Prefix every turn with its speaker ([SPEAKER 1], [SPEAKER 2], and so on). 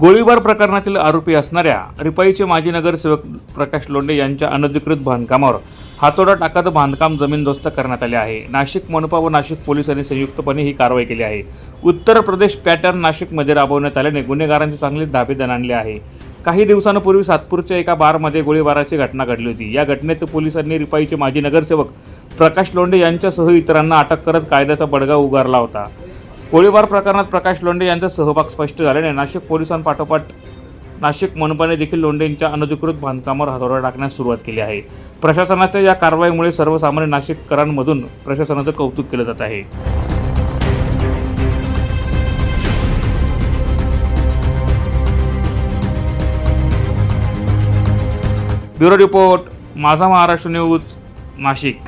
[SPEAKER 1] गोळीबार प्रकरणातील आरोपी असणाऱ्या रिपाईचे माजी नगरसेवक प्रकाश लोंडे यांच्या अनधिकृत बांधकामावर हातोडा टाकत बांधकाम जमीनदोस्त करण्यात आले आहे. नाशिक मनपा व नाशिक पोलिसांनी संयुक्तपणे ही कारवाई केली आहे. उत्तर प्रदेश पॅटर्न नाशिकमध्ये राबवण्यात आल्याने गुन्हेगारांची चांगले धाबेदन आणले आहे. काही दिवसांपूर्वी सातपूरच्या एका बारमध्ये गोळीबाराची घटना घडली होती. या घटनेत पोलिसांनी रिपाईचे माजी नगरसेवक प्रकाश लोंडे यांच्यासह इतरांना अटक करत कायद्याचा बडगा उगारला होता. गोळीबार प्रकरणात प्रकाश लोंढे यांचा सहभाग स्पष्ट झाल्याने नाशिक पोलिसांपाठोपाठ नाशिक मनपाने देखील लोंढेंच्या अनधिकृत बांधकामावर हातोडा टाकण्यास सुरुवात केली आहे. प्रशासनाच्या या कारवाईमुळे सर्वसामान्य नाशिककरांमधून प्रशासनाचं कौतुक केलं जात आहे. ब्युरो रिपोर्ट माझा महाराष्ट्र न्यूज नाशिक.